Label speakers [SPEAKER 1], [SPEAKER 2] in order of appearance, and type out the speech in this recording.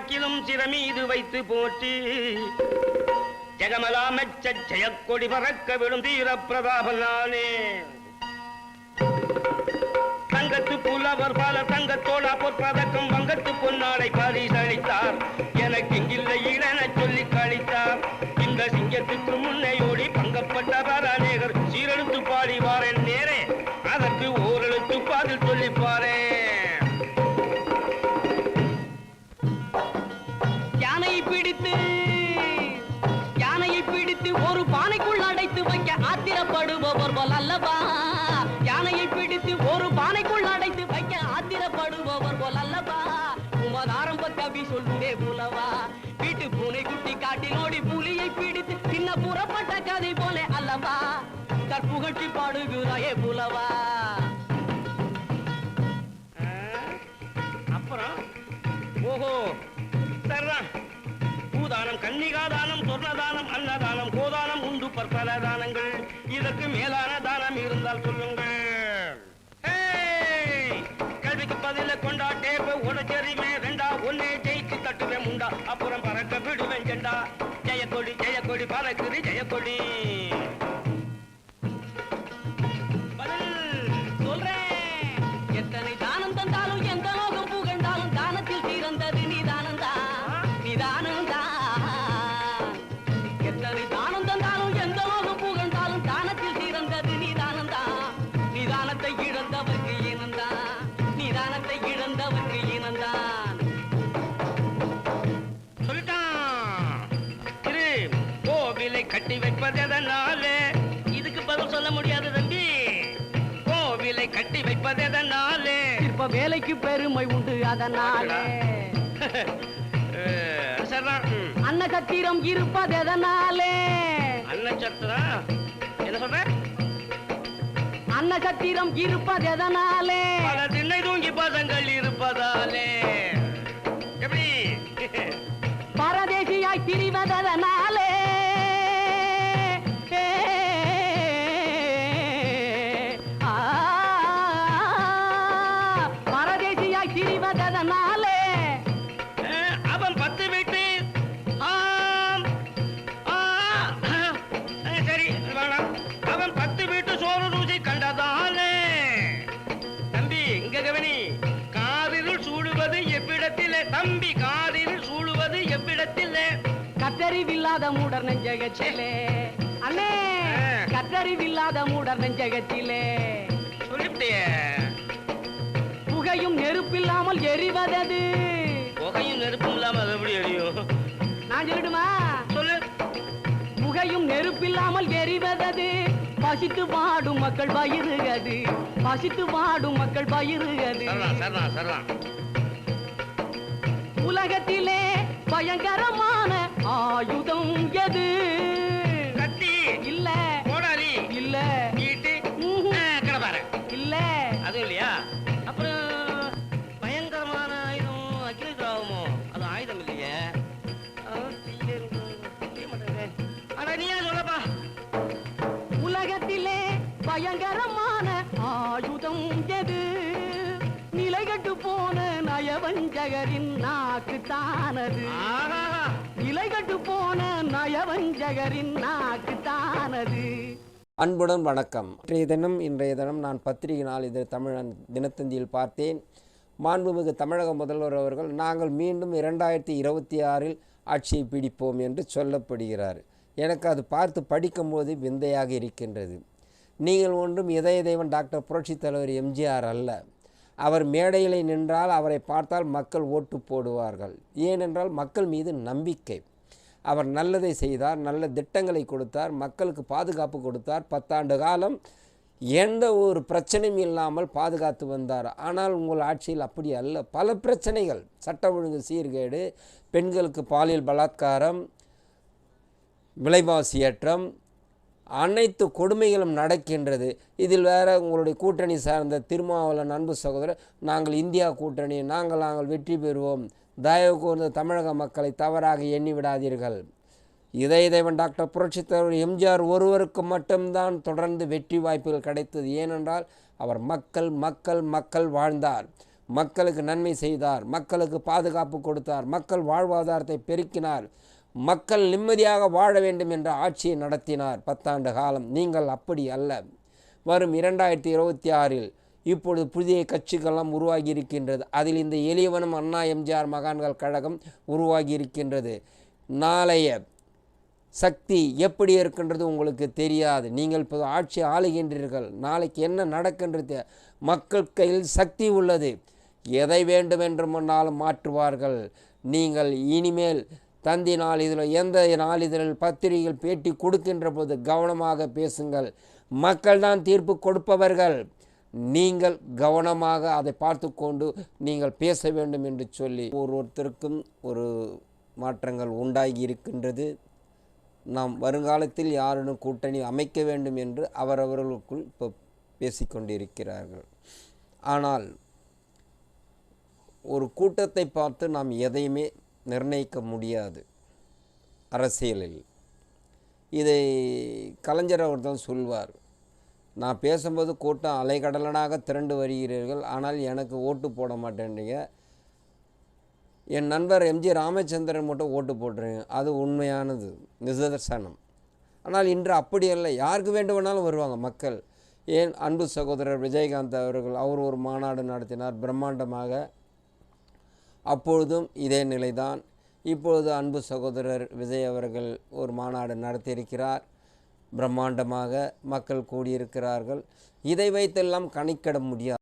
[SPEAKER 1] வாக்கிலும் சிறமீது வைத்து போற்றி. ஜெகமலாமச்ச ஜெயக்கொடி பறக்க விடும் தீர பிரதாபன் நானே. தங்கத்து புலவர் பல தங்கத்தோட பொற்பதக்கம் வங்கத்து பொன்னாளை பரிசளித்தார். எனக்கு இங்கில்லை இடன சொல்லி கழித்தார். இந்த சிங்கத்துக்கு முன்னே ஓடி பங்கப்பட்டவர் அநேகர் சீரெழுத்து பாடிவாரன் நேரே. அதற்கு ஓரெழுத்து பாதில்
[SPEAKER 2] சொல்லிப்பாரே. பிடித்து ஒரு பானைக்குள் அடைத்து வைக்க ஆத்திரப்படுபவர் போல் அல்லவா? யானையை பிடித்து ஒரு பானைக்குள் அடைத்து வைக்க ஆத்திரப்படுபவர் போல் அல்லவா? உமது ஆரம்ப கவி சொல்லுதே புலவா? வீட்டு பூனை குட்டி காட்டில் ஓடி புலியை பிடித்து சின்ன புறப்பட்ட கதை போல அல்லவா? கற்புகட்டி பாடுகிறாயே புலவா?
[SPEAKER 1] அப்புறம்? ஓஹோ சரிதான் தானம் கன்னிகாதானம் சொர்ணதானம் அன்னதானம் கோதானம் உண்டு பற்பல தானங்கள் இதற்கு மேலான தானம் இருந்தால் சொல்லுங்கள் ஹேய்! கேள்விக்கு பதில கொண்டா டேப்பு உடச்செறிமே ரெண்டா ஒன்னே கட்டி வைப்பது எதனாலே?
[SPEAKER 2] இப்ப வேலைக்கு பெருமை உண்டு அதனாலே.
[SPEAKER 1] அஹ், சரிதான் ம்.
[SPEAKER 2] அன்னகத்திரம் இருப்பது எதனாலே?
[SPEAKER 1] அன்னச்சத்திரா என்ன சொல்ற?
[SPEAKER 2] அன்னகத்திரம் இருப்பது எதனாலே?
[SPEAKER 1] பல திண்ணை தூங்கி பதங்கள் இருப்பதாலே. எப்படி?
[SPEAKER 2] பரதேசியாய் திரிவதனாலே கத்தறிவில்லாத மூடர் நெஞ்சகத்திலே. அண்ணே கத்தறிவில்லாத மூடர் நெஞ்சகத்திலே.
[SPEAKER 1] சொல்லிவிட்டியே
[SPEAKER 2] புகையும் நெருப்பில்லாமல் எரிவதது.
[SPEAKER 1] புகையும் நெருப்பும் இல்லாம அது எப்படி எரியும்?
[SPEAKER 2] நான் சொல்லட்டுமா?
[SPEAKER 1] சொல்லு.
[SPEAKER 2] புகையும் நெருப்பில்லாமல் எரிவதது. பசித்து வாடும் மக்கள் பயிருகது பசித்து வாடும் மக்கள் பயிருகது உலகத்திலே பயங்கரமான ஆயுதம் எது?
[SPEAKER 1] கத்தி
[SPEAKER 2] இல்ல.
[SPEAKER 1] கோடாரி.
[SPEAKER 2] இல்ல.
[SPEAKER 1] ஈட்டு. கிடப்பாரு
[SPEAKER 2] இல்ல.
[SPEAKER 1] அதுவும் இல்லையா? அப்புறம் பயங்கரமான ஆயுதம் அக்னி திராவமோ? அது ஆயுதம் இல்லையே. ஆ, தீயில இருந்து தெரிய மாட்டேங்குதே. அட நீயா சொல்லப்பா.
[SPEAKER 2] உலகத்திலே பயங்கரமான ஆயுதம் எது? நிலைகட்டு போன நயவஞ்சகரின் நாக்கு தானது இலைகட்டு போன நயவஞ்சகரின் நாக்கு
[SPEAKER 3] அன்புடன் வணக்கம். இன்றைய தினம் இன்றைய தினம் நான் பத்திரிகை இதில் தமிழன் தினத்தந்தியில் பார்த்தேன். மாண்புமிகு தமிழக முதல்வர் அவர்கள் நாங்கள் மீண்டும் இரண்டாயிரத்தி இருபத்தி ஆறில் ஆட்சியை பிடிப்போம் என்று சொல்லப்படுகிறார். எனக்கு அது பார்த்து படிக்கும்போது விந்தையாக இருக்கின்றது. நீங்கள் ஒன்றும் இதய தெய்வன் டாக்டர் புரட்சித் தலைவர் எம்ஜிஆர் அல்ல. அவர் மேடையில் நின்றால் அவரை பார்த்தால் மக்கள் ஓட்டு போடுவார்கள். ஏனென்றால் மக்கள் மீது நம்பிக்கை. அவர் நல்லதை செய்தார் நல்ல திட்டங்களை கொடுத்தார் மக்களுக்கு பாதுகாப்பு கொடுத்தார். பத்தாண்டு காலம் எந்த ஒரு பிரச்சனையும் இல்லாமல் பாதுகாத்து வந்தார். ஆனால் உங்கள் ஆட்சியில் அப்படி அல்ல. பல பிரச்சனைகள். சட்ட ஒழுங்கு சீர்கேடு பெண்களுக்கு பாலியல் பலாத்காரம் விலைவாசி ஏற்றம் அனைத்து கொடுமைகளும் நடக்கின்றது. இதில் வேறு உங்களுடைய கூட்டணி சார்ந்த திருமாவளவன் அன்பு சகோதரர் நாங்கள் இந்தியா கூட்டணி நாங்கள் நாங்கள் வெற்றி பெறுவோம். தயவு கூர்ந்த தமிழக மக்களை தவறாக எண்ணி விடாதீர்கள். இதய தேவன் டாக்டர் புரட்சித் தலைவர் எம்ஜிஆர் ஒருவருக்கு மட்டும்தான் தொடர்ந்து வெற்றி வாய்ப்புகள் கிடைத்தது. ஏனென்றால் அவர் மக்கள் மக்கள் மக்கள் வாழ்ந்தார். மக்களுக்கு நன்மை செய்தார். மக்களுக்கு பாதுகாப்பு கொடுத்தார். மக்கள் வாழ்வாதாரத்தை பெருக்கினார். மக்கள் நிம்மதியாக வாழ வேண்டும் என்ற ஆட்சியை நடத்தினார் பத்தாண்டு காலம். நீங்கள் அப்படி அல்ல. வரும் இரண்டாயிரத்தி இருபத்தி ஆறில் இப்பொழுது புதிய கட்சிகளெல்லாம் உருவாகி இருக்கின்றது அதில் இந்த எளியவனும் அண்ணா எம்ஜிஆர் மகான்கள் கழகம் உருவாகி இருக்கின்றது நாளைய சக்தி எப்படி இருக்கின்றது உங்களுக்கு தெரியாது. நீங்கள் இப்போ ஆட்சி ஆளுகின்றீர்கள். நாளைக்கு என்ன நடக்கின்றது? மக்கள் கையில் சக்தி உள்ளது. எதை வேண்டுமென்றுமானாலும் மாற்றுவார்கள். நீங்கள் இனிமேல் தந்தி நாளிதழ் எந்த நாளிதழில் பத்திரிகைகள் பேட்டி கொடுக்கின்ற போது கவனமாக பேசுங்கள். மக்கள் தான் தீர்ப்பு கொடுப்பவர்கள். நீங்கள் கவனமாக அதை பார்த்து கொண்டு நீங்கள் பேச வேண்டும் என்று சொல்லி ஒரு ஒருத்தருக்கும் ஒரு மாற்றங்கள் உண்டாகி இருக்கின்றது. நாம் வருங்காலத்தில் யாருடன் கூட்டணி அமைக்க வேண்டும் என்று அவரவர்களுக்குள் இப்போ பேசிக்கொண்டிருக்கிறார்கள் ஆனால் ஒரு கூட்டத்தை பார்த்து நாம் எதையுமே நிர்ணயிக்க முடியாது அரசியலில். இதை கலைஞர் அவர்கள் சொல்வார் நான் பேசும்போது கூட்டம் அலைகடலனாக திரண்டு வருகிறீர்கள் ஆனால் எனக்கு ஓட்டு போட மாட்டேன்றீங்க. என் நண்பர் எம்ஜி ராமச்சந்திரன் மட்டும் ஓட்டு போட்டுருங்க. அது உண்மையானது நிதர்சனம். ஆனால் இன்று அப்படி அல்ல. யாருக்கு வேண்டுமானாலும் வருவாங்க மக்கள். ஏன் அன்பு சகோதரர் விஜயகாந்த் அவர்கள் அவர் ஒரு மாநாடு நடத்தினார் பிரம்மாண்டமாக. அப்பொழுதும் இதே நிலைதான். இப்பொழுது அன்பு சகோதரர் விஜய் அவர்கள் ஒரு மாநாடு நடத்தியிருக்கிறார். பிரம்மாண்டமாக மக்கள் கூடியிருக்கிறார்கள். இதை வைத்தெல்லாம் கணிக்கிட முடியாது.